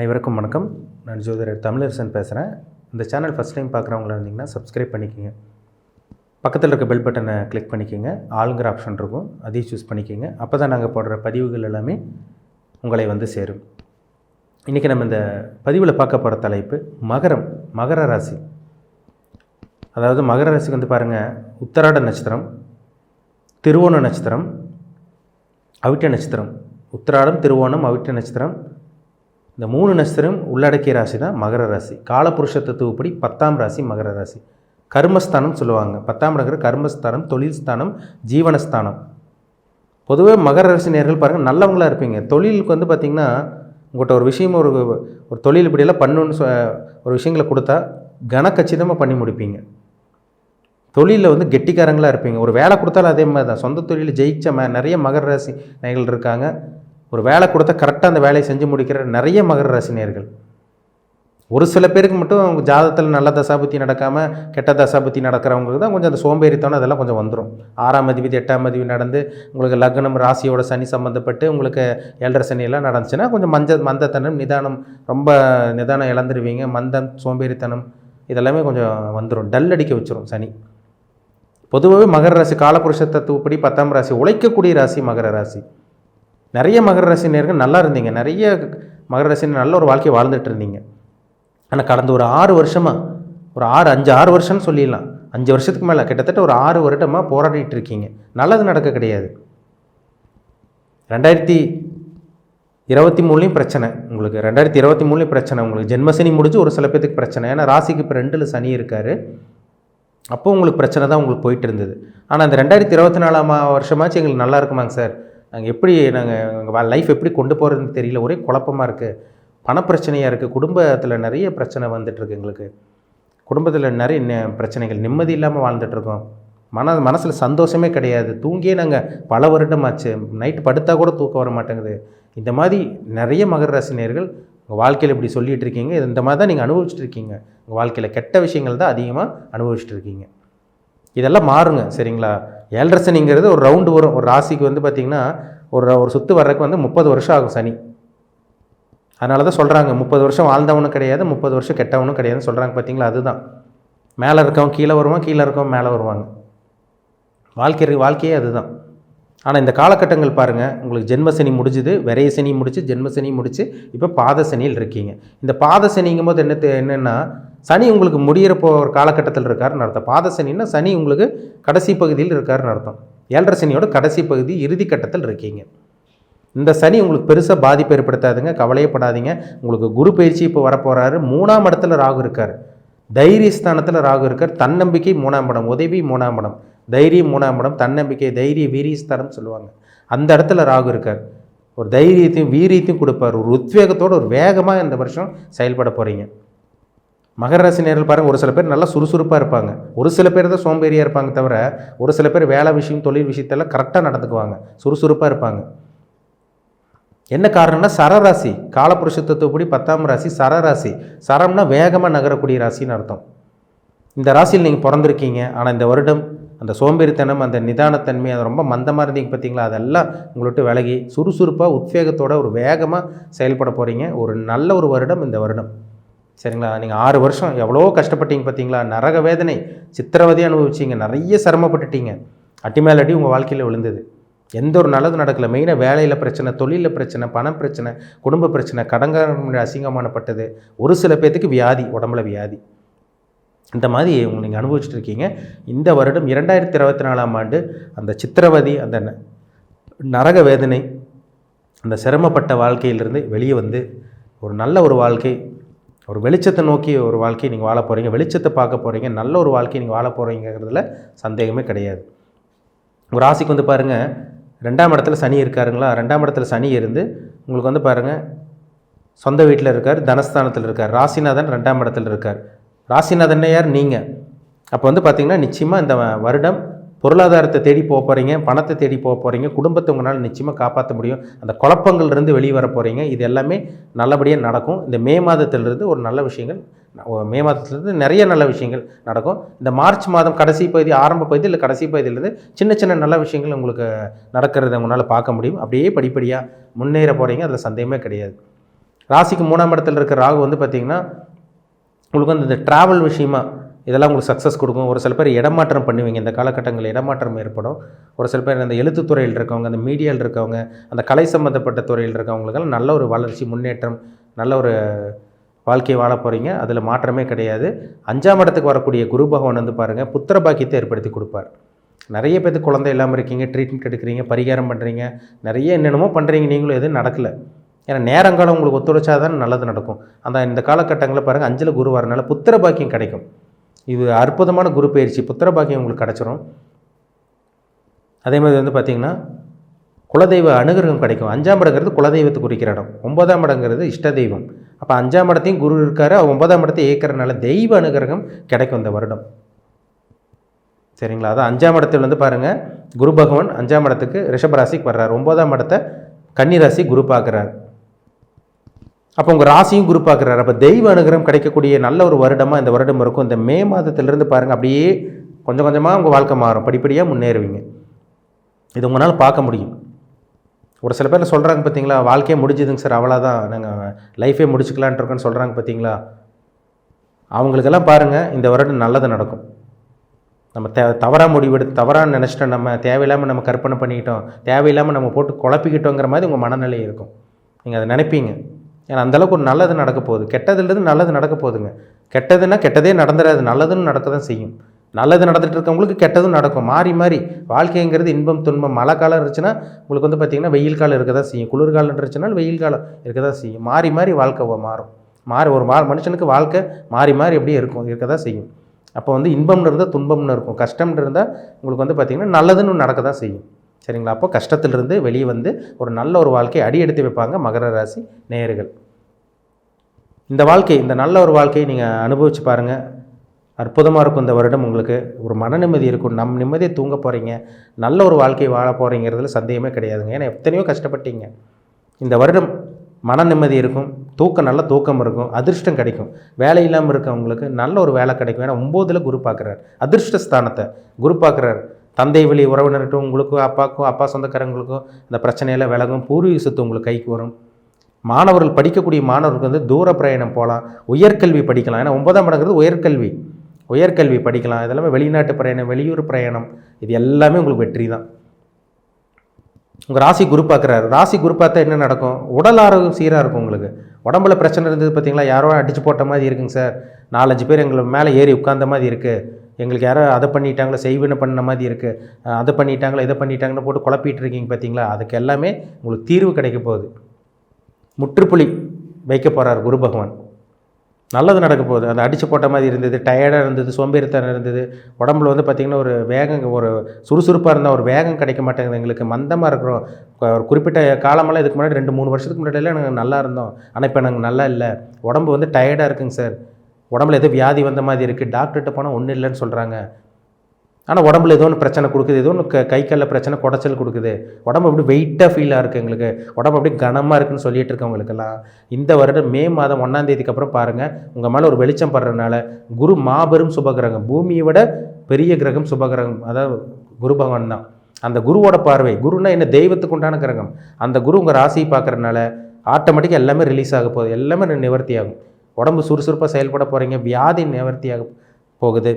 அனைவருக்கும் வணக்கம். நான் ஜோதிடர் தமிழரசன் பேசுகிறேன் இந்த சேனல் ஃபஸ்ட் டைம் பார்க்குறவங்களா இருந்தீங்கன்னா சப்ஸ்கிரைப் பண்ணிக்கோங்க. பக்கத்தில் இருக்க பெல் பட்டனை கிளிக் பண்ணிக்கோங்க. ஆளுங்கிற ஆப்ஷன் இருக்கும். அதையும் சூஸ் பண்ணிக்கோங்க. அப்போ தான் நாங்கள் போடுற பதிவுகள் எல்லாமே உங்களை வந்து சேரும். இன்றைக்கி நம்ம இந்த பதிவில் பார்க்க போகிற தலைப்பு மகரம் மகர ராசி. அதாவது மகர ராசிக்கு வந்து பாருங்கள் உத்தராட நட்சத்திரம் திருவோண நட்சத்திரம் அவிட்ட நட்சத்திரம். உத்திராடம் திருவோணம் அவிட்ட நட்சத்திரம் இந்த மூணு நட்சத்திரம் உள்ளடக்கிய ராசி தான் மகர ராசி. காலபுருஷ தத்துவப்படி பத்தாம் ராசி மகர ராசி. கர்மஸ்தானம் சொல்லுவாங்க. பத்தாம் இடங்கிற கர்மஸ்தானம் தொழில் ஸ்தானம் ஜீவனஸ்தானம். பொதுவே மகர ராசி நேர்கள் பாருங்கள் நல்லவங்களா இருப்பீங்க. தொழிலுக்கு வந்து பார்த்திங்கன்னா உங்கள்கிட்ட ஒரு விஷயம் ஒரு ஒரு தொழில் இப்படியெல்லாம் பண்ணுன்னு சொ ஒரு விஷயங்களை கொடுத்தா கனக்கச்சிதமாக பண்ணி முடிப்பீங்க. தொழிலில் வந்து கெட்டிக்காரங்களாக இருப்பீங்க. ஒரு வேலை கொடுத்தாலும் அதே மாதிரி தான் சொந்த தொழில் ஜெயிச்ச ம நிறைய மகர ராசி நேர்கள் இருக்காங்க. ஒரு வேலை கொடுத்தா கரெக்டாக அந்த வேலையை செஞ்சு முடிக்கிற நிறைய மகர ரசினியர்கள். ஒரு சில பேருக்கு மட்டும் அவங்க ஜாதகத்தில் நல்ல தசாபுத்தி நடக்காமல் கெட்ட தசாபுத்தி நடக்கிறவங்களுக்கு தான் கொஞ்சம் அந்த சோம்பேறித்தனம் அதெல்லாம் கொஞ்சம் வந்துடும் ஆறாம் அதிபதி எட்டாம் அதிபதி நடந்து உங்களுக்கு லக்னம் ராசியோட சனி சம்மந்தப்பட்டு உங்களுக்கு ஏழரை சனியெல்லாம் நடந்துச்சுன்னா கொஞ்சம் மஞ்ச மந்தத்தனம் நிதானம் ரொம்ப நிதானம் இழந்துருவீங்க. மந்தம் சோம்பேறித்தனம் இதெல்லாமே கொஞ்சம் வந்துடும் டல் அடிக்க வச்சிரும் சனி. பொதுவாகவே மகர ராசி காலபுருஷ தத்துவப்படி பத்தாம் ராசி உழைக்கக்கூடிய ராசி மகர ராசி. நிறைய மகர ராசி நல்லா இருந்தீங்க. நிறைய மகர ராசி நல்ல ஒரு வாழ்க்கையை வாழ்ந்துட்டு இருந்தீங்க. ஆனால் கடந்த ஒரு ஆறு வருஷமாக ஒரு ஆறு அஞ்சு ஆறு வருஷம்னு சொல்லிடலாம். அஞ்சு வருஷத்துக்கு மேலே கிட்டத்தட்ட ஒரு ஆறு வருடமாக போராடிட்டு இருக்கீங்க. நல்லது நடக்க கிடையாது. ரெண்டாயிரத்தி இருபத்தி மூணுலேயும் பிரச்சனை. உங்களுக்கு ரெண்டாயிரத்தி இருபத்தி மூணுலேயும் பிரச்சனை. உங்களுக்கு ஜென்மசனி முடிஞ்சு ஒரு சில பேத்துக்கு பிரச்சனை. ஏன்னா ராசிக்கு இப்போ ரெண்டில் சனி இருக்கார். அப்போது உங்களுக்கு பிரச்சனை தான் உங்களுக்கு போயிட்டு இருந்தது. ஆனால் அந்த ரெண்டாயிரத்தி இருபத்தி நாலாம் வருஷமாச்சு எங்களுக்கு நல்லா இருக்குமாங்க சார். நாங்கள் எப்படி நாங்கள் எங்கள் லைஃப் எப்படி கொண்டு போகிறதுன்னு தெரியல. ஒரே குழப்பமாக இருக்குது பணப்பிரச்சனையாக இருக்குது குடும்பத்தில் நிறைய பிரச்சனை வந்துட்டுருக்கு எங்களுக்கு. குடும்பத்தில் நிறைய பிரச்சனைகள். நிம்மதி இல்லாமல் வாழ்ந்துட்டுருக்கோம் மன மனசில் சந்தோஷமே கிடையாது. தூங்கியே நாங்கள் பல வருடம் ஆச்சு நைட்டு படுத்தால் கூட தூக்கம் வர மாட்டேங்குது. இந்த மாதிரி நிறைய மகர ராசினியர்கள் உங்கள் வாழ்க்கையில் இப்படி சொல்லிட்டு இருக்கீங்க. இது இந்த மாதிரி தான் நீங்கள் அனுபவிச்சுட்டு இருக்கீங்க. உங்கள் வாழ்க்கையில் கெட்ட விஷயங்கள் தான் அதிகமாக அனுபவிச்சுட்டு இருக்கீங்க. இதெல்லாம் மாறுங்க. சரிங்களா? ஏழரை சனிங்கிறது ஒரு ரவுண்டு வரும். ஒரு ராசிக்கு வந்து பார்த்திங்கன்னா ஒரு ஒரு சுற்று வர்றதுக்கு வந்து முப்பது வருஷம் ஆகும் சனி. அதனால தான் சொல்கிறாங்க முப்பது வருஷம் வாழ்ந்தவனும் கிடையாது முப்பது வருஷம் கெட்டவனும் கிடையாதுன்னு சொல்கிறாங்க பார்த்தீங்களா அதுதான். மேலே இருக்கவன் கீழே வருவான் கீழே இருக்கவன் மேலே வருவாங்க. வாழ்க்கை வாழ்க்கையே அதுதான். ஆனால் இந்த காலகட்டங்கள் பாருங்கள் உங்களுக்கு ஜென்மசனி முடிஞ்சுது விரைய சனி முடிச்சு ஜென்மசனி முடிச்சு இப்போ பாதசனியில் இருக்கீங்க. இந்த பாதசனிங்கும் போது என்ன என்னென்னா சனி உங்களுக்கு முடியிற ஒரு காலகட்டத்தில் இருக்காருன்னு அர்த்தம். பாத சனின்னா சனி உங்களுக்கு கடைசி பகுதியில் இருக்காருன்னு அர்த்தம். ஏழரை சனியோட கடைசி பகுதி இறுதி கட்டத்தில் இருக்கீங்க. இந்த சனி உங்களுக்கு பெருசாக பாதிப்பு ஏற்படுத்தாதுங்க கவலையப்படாதீங்க. உங்களுக்கு குரு பயிற்சி இப்போ வரப்போகிறாரு மூணாம் இடத்துல ராகு இருக்கார். தைரியஸ்தானத்தில் ராகு இருக்கார். தன்னம்பிக்கை மூணாம் படம் உதவி மூணாம் படம் தைரியம் மூணாம் படம் தன்னம்பிக்கை தைரிய வீரியஸ்தானம் சொல்லுவாங்க. அந்த இடத்துல ராகு இருக்கார். ஒரு தைரியத்தையும் வீரியத்தையும் கொடுப்பார். ஒரு உத்வேகத்தோட ஒரு வேகமாக இந்த வருஷம் செயல்பட போகிறீங்க மகர ராசி நேரில் பாருங்கள் ஒரு சில பேர் நல்லா சுறுசுறுப்பாக இருப்பாங்க. ஒரு சில பேர் தான் சோம்பேறியாக இருப்பாங்க தவிர ஒரு சில பேர் வேலை விஷயம் தொழில் விஷயத்தெல்லாம் கரெக்டாக நடந்துக்குவாங்க. சுறுசுறுப்பாக இருப்பாங்க. என்ன காரணம்னா சரராசி காலபுருஷ தத்துவப்படி பத்தாம் ராசி சரராசி. சரம்னா வேகமாக நகரக்கூடிய ராசின்னு அர்த்தம். இந்த ராசியில் நீங்கள் பிறந்திருக்கீங்க ஆனால் இந்த வருடம் அந்த சோம்பேறித்தனம் அந்த நிதானத்தன்மை அது ரொம்ப மந்தமாக இருந்தீங்க பார்த்தீங்களா அதெல்லாம் உங்கள்கிட்ட விலகி சுறுசுறுப்பாக உத்வேகத்தோட ஒரு வேகமாக செயல்பட போகிறீங்க ஒரு நல்ல ஒரு வருடம் இந்த வருடம். சரிங்களா? நீங்கள் ஆறு வருஷம் எவ்வளோ கஷ்டப்பட்டீங்க பார்த்தீங்களா நரக வேதனை சித்திரவதை அனுபவிச்சீங்க. நிறைய சிரமப்பட்டுட்டீங்க. அட்டி மேல் அடி உங்கள் வாழ்க்கையில் விழுந்தது. எந்த ஒரு நல்லது நடக்கல. மெயினாக வேலையில் பிரச்சனை தொழிலில் பிரச்சனை பணம் பிரச்சனை குடும்ப பிரச்சனை கடங்கார அசிங்கமானப்பட்டது. ஒரு சில பேர்த்துக்கு வியாதி உடம்புல வியாதி. இந்த மாதிரி உங்களை நீங்கள் அனுபவிச்சுட்டு இருக்கீங்க. இந்த வருடம் இரண்டாயிரத்தி இருபத்தி நாலாம் ஆண்டு அந்த சித்திரவதி அந்த ந- நரக வேதனை அந்த சிரமப்பட்ட வாழ்க்கையிலிருந்து வெளியே வந்து ஒரு நல்ல ஒரு வாழ்க்கை ஒரு வெளிச்சத்தை நோக்கி ஒரு வாழ்க்கையை நீங்கள் வாழ போகிறீங்க வெளிச்சத்தை பார்க்க போகிறீங்க நல்ல ஒரு வாழ்க்கையை நீங்கள் வாழ போகிறீங்கிறதுல சந்தேகமே கிடையாது. ஒரு ராசிக்கு வந்து பாருங்கள் ரெண்டாம் இடத்துல சனி இருக்காருங்களா? ரெண்டாம் இடத்துல சனி இருந்து உங்களுக்கு வந்து பாருங்கள் சொந்த வீட்டில் இருக்கார் தனஸ்தானத்தில் இருக்கார். ராசிநாதன் ரெண்டாம் இடத்துல இருக்கார். ராசிநாதன் யார்? நீங்கள் அப்போ வந்து பார்த்தீங்கன்னா நிச்சயமாக இந்த வருடம் பொருளாதாரத்தை தேடி போக போகிறீங்க பணத்தை தேடி போக போகிறீங்க குடும்பத்தை உங்களால் நிச்சயமாக காப்பாற்ற முடியும். அந்த குழப்பங்கள்லேருந்து வெளியே வர போகிறீங்க இது எல்லாமே நல்லபடியாக நடக்கும். இந்த மே மாதத்திலிருந்து ஒரு நல்ல விஷயங்கள் மே மாதத்துலேருந்து நிறைய நல்ல விஷயங்கள் நடக்கும். இந்த மார்ச் மாதம் கடைசி பகுதி ஆரம்ப பகுதி இல்லை கடைசி பகுதியிலேருந்து சின்ன சின்ன நல்ல விஷயங்கள் உங்களுக்கு நடக்கிறத உங்களால் பார்க்க முடியும். அப்படியே படிப்படியாக முன்னேற போகிறீங்க அதில் சந்தேகமே கிடையாது. ராசிக்கு மூணாம் இடத்துல இருக்கிற ராகு வந்து பார்த்திங்கன்னா உங்களுக்கு வந்து இந்த ட்ராவல் விஷயமா இதெல்லாம் உங்களுக்கு சக்ஸஸ் கொடுக்கும். ஒரு சில பேர் இடமாற்றம் பண்ணுவீங்க. இந்த காலகட்டங்களில் இடமாற்றம் ஏற்படும். ஒரு சில பேர் அந்த எழுத்துத்துறையில் இருக்கவங்க அந்த மீடியாவில் இருக்கவங்க அந்த கலை சம்மந்தப்பட்ட துறையில் இருக்கவங்களுக்கெல்லாம் நல்ல ஒரு வளர்ச்சி முன்னேற்றம் நல்ல ஒரு வாழ்க்கையை வாழ போகிறீங்க அதில் மாற்றமே கிடையாது. அஞ்சாம் இடத்துக்கு வரக்கூடிய குரு பகவான் வந்து பாருங்கள் புத்திர பாக்கியத்தை ஏற்படுத்தி கொடுப்பார். நிறைய பேருக்கு குழந்தை இல்லாமல் இருக்கீங்க ட்ரீட்மெண்ட் எடுக்கிறீங்க பரிகாரம் பண்ணுறீங்க நிறைய என்னென்னமோ பண்ணுறீங்க நீங்களும் எதுவும் நடக்கலை. ஏன்னா நேரங்காலம் உங்களுக்கு ஒத்துழைச்சா தான் நல்லது நடக்கும். அந்த இந்த காலகட்டங்களில் பாருங்கள் அஞ்சில் குரு வரனால புத்திர பாக்கியம் கிடைக்கும். இது அற்புதமான குரு பயிற்சி. புத்திர பாக்கியம் உங்களுக்கு கிடச்சிரும். அதே மாதிரி வந்து பார்த்திங்கன்னா குலதெய்வ அனுகிரகம் கிடைக்கும். அஞ்சாம் இடங்கிறது குலதெய்வத்தை குறிக்கிற இடம். ஒன்பதாம் இடங்கிறது இஷ்ட தெய்வம். அப்போ அஞ்சாம் இடத்தையும் குரு இருக்கார். ஒன்பதாம் இடத்தை இயக்கிறனால தெய்வ அனுகிரகம் கிடைக்கும் இந்த வருடம். சரிங்களா? அதான் அஞ்சாம் இடத்துல வந்து பாருங்கள் குரு பகவான் அஞ்சாம் இடத்துக்கு ரிஷபராசிக்கு வர்றார். ஒன்பதாம் இடத்தை கன்னிராசி குரு பார்க்குறார். அப்போ உங்கள் ராசியும் குரு பார்க்குறாரு அப்போ தெய்வ அனுகிரகம் கிடைக்கக்கூடிய நல்ல ஒரு வருடமாக இந்த வருடம் இருக்கும். இந்த மே மாதத்திலிருந்து பாருங்கள் அப்படியே கொஞ்சம் கொஞ்சமாக உங்கள் வாழ்க்கை மாறும். படிப்படியாக முன்னேறுவீங்க. இது உங்களால் பார்க்க முடியும். ஒரு சில பேர் சொல்கிறாங்க பார்த்தீங்களா வாழ்க்கையே முடிஞ்சுதுங்க சார் அவ்வளோதான் நாங்கள் லைஃபே முடிச்சுக்கலான்ட்டு இருக்கோன்னு சொல்கிறாங்க பார்த்தீங்களா அவங்களுக்கெல்லாம் பாருங்கள் இந்த வருடம் நல்லது நடக்கும். நம்ம தே தவறாக முடிவெடுத்து தவறாக நினச்சிட்டோம் நம்ம தேவையில்லாமல் நம்ம கற்பனை பண்ணிக்கிட்டோம் தேவையில்லாமல் நம்ம போட்டு குழப்பிக்கிட்டோங்கிற மாதிரி உங்கள் மனநிலை இருக்கும். நீங்கள் அதை நினைப்பீங்க. ஏன்னா அந்தளவுக்கு ஒரு நல்லது நடக்க போகுது. கெட்டதுலேருந்து நல்லது நடக்க போகுதுங்க. கெட்டதுன்னா கெட்டதே நடந்துடாது. நல்லதுன்னு நடக்க தான் செய்யும். நல்லது நடந்துட்டு இருக்கவங்களுக்கு கெட்டதும் நடக்கும். மாறி மாறி வாழ்க்கைங்கிறது இன்பம் துன்பம் மழை காலம் இருந்துச்சுன்னா உங்களுக்கு வந்து பார்த்திங்கன்னா வெயில் காலம் இருக்க தான் செய்யும் குளிர்காலம் இருந்துச்சுன்னா வெயில் காலம் இருக்க தான் செய்யும். மாறி மாறி வாழ்க்கை மாறும். மாறி ஒரு மா மனுஷனுக்கு வாழ்க்கை மாறி மாறி எப்படியே இருக்கும்? இருக்க தான் செய்யும். அப்போ வந்து இன்பம்னு இருந்தால் துன்பம்னு இருக்கும். கஷ்டம்னு இருந்தால் உங்களுக்கு வந்து பார்த்திங்கன்னா நல்லதுன்னு நடக்க தான் செய்யும். சரிங்களா? அப்போ கஷ்டத்திலிருந்து வெளியே வந்து ஒரு நல்ல ஒரு வாழ்க்கையை அடி எடுத்து வைப்பாங்க மகர ராசி நேயர்கள். இந்த வாழ்க்கை இந்த நல்ல ஒரு வாழ்க்கையை நீங்கள் அனுபவித்து பாருங்கள் அற்புதமாக இருக்கும் இந்த வருடம் உங்களுக்கு. ஒரு மன நிம்மதி இருக்கும். நம் நிம்மதியை தூங்க போகிறீங்க நல்ல ஒரு வாழ்க்கையை வாழ போகிறீங்கிறதுல சந்தேகமே கிடையாதுங்க. ஏன்னா எத்தனையோ கஷ்டப்பட்டீங்க. இந்த வருடம் மன நிம்மதி இருக்கும். தூக்கம் நல்ல தூக்கம் இருக்கும். அதிர்ஷ்டம் கிடைக்கும். வேலை இல்லாமல் இருக்கவங்களுக்கு நல்ல ஒரு வேலை கிடைக்கும். ஏன்னா ஒம்போதில் குரு பார்க்குறாரு. அதிர்ஷ்ட ஸ்தானத்தை குரு பார்க்குறார். தந்தை வழி உறவினர்கிட்டும் உங்களுக்கும் அப்பாவுக்கும் அப்பா சொந்தக்காரங்களுக்கும் இந்த பிரச்சனையெல்லாம் விலகும் பூர்வீக சொத்து உங்களுக்கு கைக்கு வரும். மாணவர்கள் படிக்கக்கூடிய மாணவர்களுக்கு வந்து தூர பிரயாணம் போகலாம் உயர்கல்வி படிக்கலாம். ஏன்னா ஒன்பதாம் இடங்கிறது உயர்கல்வி. உயர்கல்வி படிக்கலாம். இதெல்லாமே வெளிநாட்டு பிரயாணம் வெளியூர் பிரயாணம். இது எல்லாமே உங்களுக்கு வெற்றி தான். உங்கள் ராசி குரு பார்க்குறாரு. ராசி குரு பார்த்தா என்ன நடக்கும்? உடல் ஆரோக்கியம் சீராக இருக்கும் உங்களுக்கு. உடம்புல பிரச்சனை இருந்தது பார்த்தீங்களா? யாரோ அடிச்சு போட்ட மாதிரி இருக்குங்க சார். நாலஞ்சு பேர் எங்களை மேலே ஏறி உட்காந்த மாதிரி இருக்குது எங்களுக்கு யாரோ அதை பண்ணிட்டாங்களோ செய்வினை பண்ண மாதிரி இருக்குது அதை பண்ணிட்டாங்களோ இதை பண்ணிட்டாங்கன்னு போட்டு குழப்பிட்டு இருக்கீங்க பார்த்தீங்களா? அதுக்கு எல்லாமே உங்களுக்கு தீர்வு கிடைக்க போகுது. முற்றுப்புள்ளி வைக்க போகிறார் குரு பகவான். நல்லது நடக்க போகுது. அந்த அடித்து போட்ட மாதிரி இருந்தது டயர்டாக இருந்தது சோம்பேறித்தனம் இருந்தது உடம்புல வந்து பார்த்திங்கன்னா ஒரு வேகம் ஒரு சுறுசுறுப்பாக இருந்தால் ஒரு வேகம் கிடைக்க மாட்டேங்குது எங்களுக்கு. மந்தமாக இருக்கிறோம். ஒரு குறிப்பிட்ட காலமெல்லாம் இதுக்கு முன்னாடி ரெண்டு மூணு வருஷத்துக்கு முன்னாடியெல்லாம் நாங்கள் நல்லா இருந்தோம். ஆனால் இப்போ நாங்கள் நல்லா இல்லை. உடம்பு வந்து டயர்டாக இருக்குங்க சார் உடம்புல ஏதோ வியாதி வந்த மாதிரி இருக்குது டாக்டர்கிட்ட போனால் ஒன்றும் இல்லைன்னு சொல்கிறாங்க ஆனால் உடம்புல ஏதோ ஒன்று பிரச்சனை கொடுக்குது. ஏதோ ஒன்று க கை காலில் பிரச்சனை குடைச்சல் கொடுக்குது. உடம்பு அப்படி வெயிட்டாக ஃபீலாக இருக்குது எங்களுக்கு. உடம்பு அப்படி கனமாக இருக்குன்னு சொல்லிட்டு இருக்கவங்களுக்கெல்லாம் இந்த வருடம் மே மாதம் ஒன்றாந்தேதிக்கு அப்புறம் பாருங்கள் உங்கள் மேலே ஒரு வெளிச்சம் படுறதுனால குரு மாபெரும் சுபகிரகம். பூமியை விட பெரிய கிரகம் சுபகிரகம். அதாவது குரு பகவான் தான். அந்த குருவோட பார்வை குருனா என்ன தெய்வத்துக்கு உண்டான கிரகம். அந்த குரு உங்கள் ராசியை பார்க்குறதுனால ஆட்டோமேட்டிக்காக எல்லாமே ரிலீஸ் ஆக போகுது. எல்லாமே நிவர்த்தி ஆகும். உடம்பு சுறுசுறுப்பாக செயல்பட போகிறீங்க வியாதி நிவர்த்தியாக போகுது.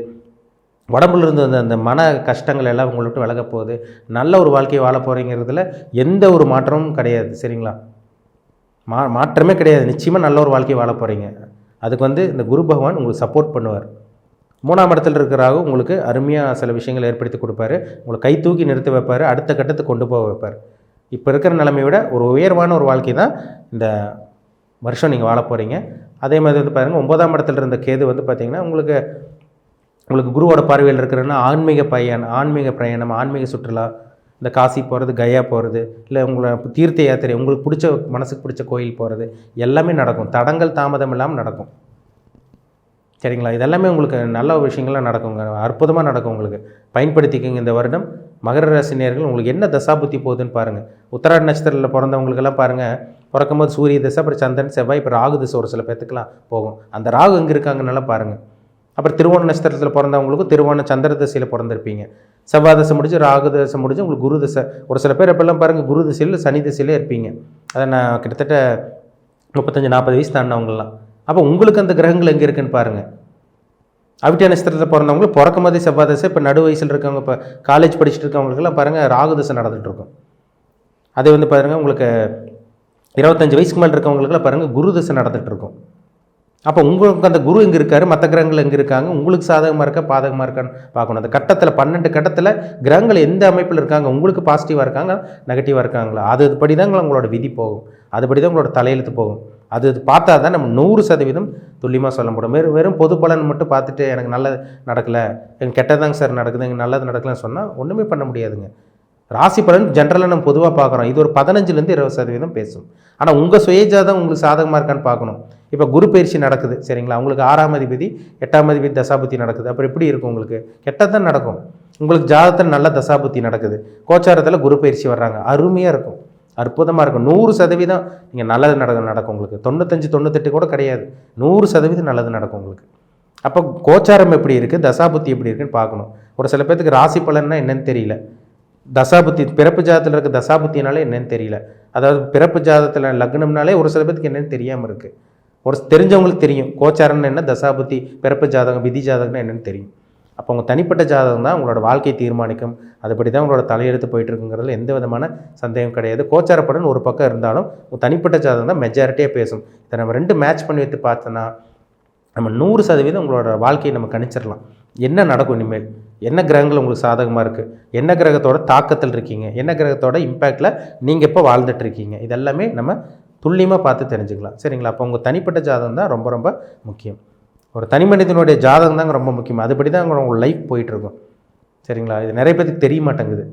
உடம்புல இருந்து அந்த அந்த மன கஷ்டங்கள் எல்லாம் உங்களை விட்டு விலக போகுது. நல்ல ஒரு வாழ்க்கையை வாழ போகிறீங்கிறதுல எந்த ஒரு மாற்றமும் கிடையாது சரிங்களா? மா மாற்றமே கிடையாது. நிச்சயமாக நல்ல ஒரு வாழ்க்கையை வாழ போகிறீங்க அதுக்கு வந்து இந்த குரு பகவான் உங்களுக்கு சப்போர்ட் பண்ணுவார். மூணாம் இடத்துல இருக்கிறாக உங்களுக்கு அருமையாக சில விஷயங்களை ஏற்படுத்தி கொடுப்பாரு. உங்களை கை தூக்கி நிறுத்தி வைப்பார். அடுத்த கட்டத்துக்கு கொண்டு போக வைப்பார். இப்போ இருக்கிற நிலைமையை விட ஒரு உயர்வான ஒரு வாழ்க்கை தான் இந்த வருஷம் நீங்கள் வாழ போகிறீங்க அதே மாதிரி வந்து பாருங்கள் ஒன்பதாம் இடத்துல இருந்த கேது வந்து பார்த்திங்கன்னா உங்களுக்கு உங்களுக்கு குருவோட பார்வையில் இருக்கிறன்னா ஆன்மீக பயணம் ஆன்மீக பிரயாணம் ஆன்மீக சுற்றுலா இந்த காசி போகிறது கயா போகிறது இல்லை உங்களை தீர்த்த யாத்திரை உங்களுக்கு பிடிச்ச மனசுக்கு பிடிச்ச கோயில் போகிறது எல்லாமே நடக்கும். தடங்கள் தாமதம் இல்லாமல் நடக்கும். சரிங்களா? இதெல்லாமே உங்களுக்கு நல்ல விஷயங்கள்லாம் நடக்குங்க. அற்புதமாக நடக்கும் உங்களுக்கு. பயன்படுத்திக்கங்க இந்த வருடம். மகர ராசினியர்கள் உங்களுக்கு என்ன தசாபுத்தி போகுதுன்னு பாருங்கள் உத்தராட நட்சத்திரத்தில் பிறந்தவங்களுக்கெல்லாம் பாருங்கள் பிறக்கும்போது சூரிய திசை அப்புறம் சந்திரன் செவ்வாய் இப்போ ராகு திசை ஒரு சில பேத்துக்கெல்லாம் போகும். அந்த ராகு எங்கே இருக்காங்கன்னால பாருங்கள் அப்புறம் திருவோண நட்சத்திரத்தில் பிறந்தவங்களுக்கும் திருவோண சந்திர தசையில் பிறந்திருப்பீங்க. செவ்வாய் தசை முடிஞ்சு ராகு தசை முடிஞ்சு உங்களுக்கு குரு தசை. ஒரு சில பேர் எப்பெல்லாம் பாருங்கள் குரு தசையில் சனி திசையிலே இருப்பீங்க. அதை நான் கிட்டத்தட்ட முப்பத்தஞ்சு நாற்பது வயசு தாண்டினவங்கலாம் அப்போ உங்களுக்கு அந்த கிரகங்கள் எங்கே இருக்குன்னு பாருங்கள் அவிட்ட நட்சத்திரத்தில் பிறந்தவங்களுக்கு பிறக்கும் போதே செவ்வாய் தசை இப்போ நடு வயசில் இருக்கவங்க இப்போ காலேஜ் படிச்சுட்டு இருக்கவங்களுக்குலாம் பாருங்கள் ராகு தசை நடந்துகிட்ருக்கும் அதே வந்து பாருங்கள் உங்களுக்கு இருபத்தஞ்சு வயசுக்கு மேலே இருக்கவங்களுக்குலாம் பாருங்கள் குரு தசை நடந்துகிட்ருக்கும். அப்போ உங்களுக்கு அந்த குரு எங்கே இருக்காரு? மற்ற கிரகங்கள் எங்கே இருக்காங்க? உங்களுக்கு சாதகமாக இருக்கா? பாதகமாக இருக்கான்னு பார்க்கணும். அந்த கட்டத்தில் பன்னெண்டு கட்டத்தில் கிரகங்கள் எந்த அமைப்பில் இருக்காங்க? உங்களுக்கு பாசிட்டிவாக இருக்காங்க நெகட்டிவாக இருக்காங்களா? அது படி உங்களோட விதி போகும். அதுபடி தான் உங்களோட தலையெழுத்து போகும். அது பார்த்தா தான் நம்ம நூறு சதவீதம் துல்லியமாக சொல்ல முடியும். வெறும் வெறும் பொது பலன் மட்டும் பார்த்துட்டு எனக்கு நல்லது நடக்கலை எனக்கு கெட்டதாங்க சார் நடக்குது எனக்கு நல்லது நடக்கலன்னு சொன்னால் ஒன்றுமே பண்ண முடியாதுங்க. ராசி பலன் ஜென்ரலாக நம்ம பொதுவாக பார்க்குறோம். இது ஒரு பதினஞ்சுலேருந்து இருபது சதவீதம் பேசும். ஆனால் உங்கள் சுயஜாதம் உங்களுக்கு சாதகமாக இருக்கான்னு பார்க்கணும். இப்போ குரு பயிற்சி நடக்குது சரிங்களா? உங்களுக்கு ஆறாம் அதிபதி எட்டாம் அதிபதி தசாபுத்தி நடக்குது. அப்புறம் எப்படி இருக்கும் உங்களுக்கு? கெட்டது தான் நடக்கும். உங்களுக்கு ஜாதகத்தில் நல்ல தசாபுத்தி நடக்குது. கோச்சாரத்தில் குரு பயிற்சி வர்றாங்க. அருமையாக இருக்கும். அற்புதமாக இருக்கும். நூறு சதவீதம் நீங்கள் நல்லது நட நடக்கும் உங்களுக்கு. தொண்ணூத்தஞ்சு தொண்ணூத்தெட்டு கூட கிடையாது. நூறு சதவீதம் நல்லது நடக்கும் உங்களுக்கு. அப்போ கோச்சாரம் எப்படி இருக்குது தசாபுத்தி எப்படி இருக்குன்னு பார்க்கணும். ஒரு சில பேர்த்துக்கு ராசி பலன்னா என்னன்னு தெரியல. தசாபுத்தி பிறப்பு ஜாதத்தில் இருக்க தசாபுத்தினாலே என்னன்னு தெரியல. அதாவது பிறப்பு ஜாதத்தில் லக்னம்னாலே ஒரு சில பேர்த்துக்கு என்னன்னு தெரியாமல் இருக்குது ஒரு தெரிஞ்சவங்களுக்கு தெரியும். கோச்சாரம்னு என்ன? தசாபுத்தி பிறப்பு ஜாதகம் விதி ஜாதகம்னா என்னன்னு தெரியும். அப்போ உங்கள் தனிப்பட்ட ஜாதகம் தான் உங்களோட வாழ்க்கையை தீர்மானிக்கும். அதுபடி தான் உங்களோட தலையெடுத்து போயிட்டுருக்குங்கிறதுல எந்த விதமான சந்தேகம் கிடையாது. கோச்சாரப்படன் ஒரு பக்கம் இருந்தாலும் உங்கள் தனிப்பட்ட ஜாதகம் தான் மெஜாரிட்டியாக பேசும். இதை நம்ம ரெண்டு மேட்ச் பண்ணி வைத்து பார்த்தோன்னா நம்ம நூறு சதவீதம் உங்களோட வாழ்க்கையை நம்ம கணிச்சிடலாம். என்ன நடக்கும் இனிமேல்? என்ன கிரகங்கள் உங்களுக்கு சாதகமாக இருக்குது என்ன கிரகத்தோட தாக்கத்தில் இருக்கீங்க? என்ன கிரகத்தோட இம்பேக்டில் நீங்கள் எப்போ வாழ்ந்துட்டு இருக்கீங்க? இதெல்லாமே நம்ம துல்லியமாக பார்த்து தெரிஞ்சுக்கலாம். சரிங்களா? அப்போ உங்கள் தனிப்பட்ட ஜாதகம் தான் ரொம்ப ரொம்ப முக்கியம். ஒரு தனி மனிதனுடைய ஜாதகம் தாங்க ரொம்ப முக்கியம். அதுபடி தான் உங்கள் லைஃப் போயிட்டுருக்கும். சரிங்களா? இது நிறைய பேருக்கு தெரிய மாட்டேங்குது.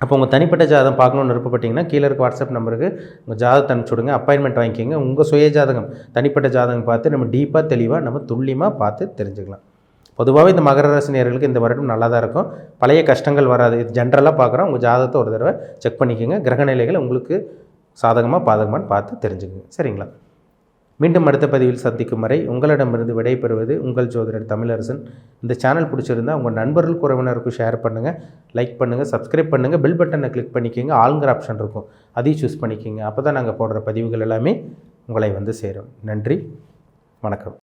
அப்போ உங்கள் தனிப்பட்ட ஜாதகம் பார்க்கணுன்னு விருப்பப்பட்டிங்கன்னா கீழே இருக்க வாட்ஸ்அப் நம்பருக்கு உங்கள் ஜாதகத்தை அனுப்பிச்சி விடுங்க. அப்பாயின்மெண்ட் வாங்கிக்கோங்க. உங்கள் சுய ஜாதகம் தனிப்பட்ட ஜாதகம் பார்த்து நம்ம டீப்பாக தெளிவாக நம்ம துல்லியமாக பார்த்து தெரிஞ்சுக்கலாம். பொதுவாகவே இந்த மகர ராசி இந்த வருடம் நல்லா தான் இருக்கும். பழைய கஷ்டங்கள் வராது. இது ஜென்ரலாக பார்க்குறோம். உங்கள் ஜாதகத்தை ஒரு தடவை செக் பண்ணிக்கோங்க. கிரக நிலைகள் உங்களுக்கு சாதகமாக பாதகமான்னு பார்த்து தெரிஞ்சுக்கோங்க. சரிங்களா? மீண்டும் அடுத்த பதிவில் சந்திக்கும் வரை உங்களிடமிருந்து விடைபெறுவது உங்கள் ஜோதிடர் தமிழரசன். இந்த சேனல் பிடிச்சிருந்தா உங்கள் நண்பர்கள் உறவினருக்கும் ஷேர் பண்ணுங்கள் லைக் பண்ணுங்கள் சப்ஸ்கிரைப் பண்ணுங்கள் பெல் பட்டனை கிளிக் பண்ணிக்கோங்க. ஆளுங்கிற ஆப்ஷன் இருக்கும். அதையும் சூஸ் பண்ணிக்கோங்க. அப்போ தான் நாங்கள் போடுற பதிவுகள் எல்லாமே உங்களை வந்து சேரும். நன்றி. வணக்கம்.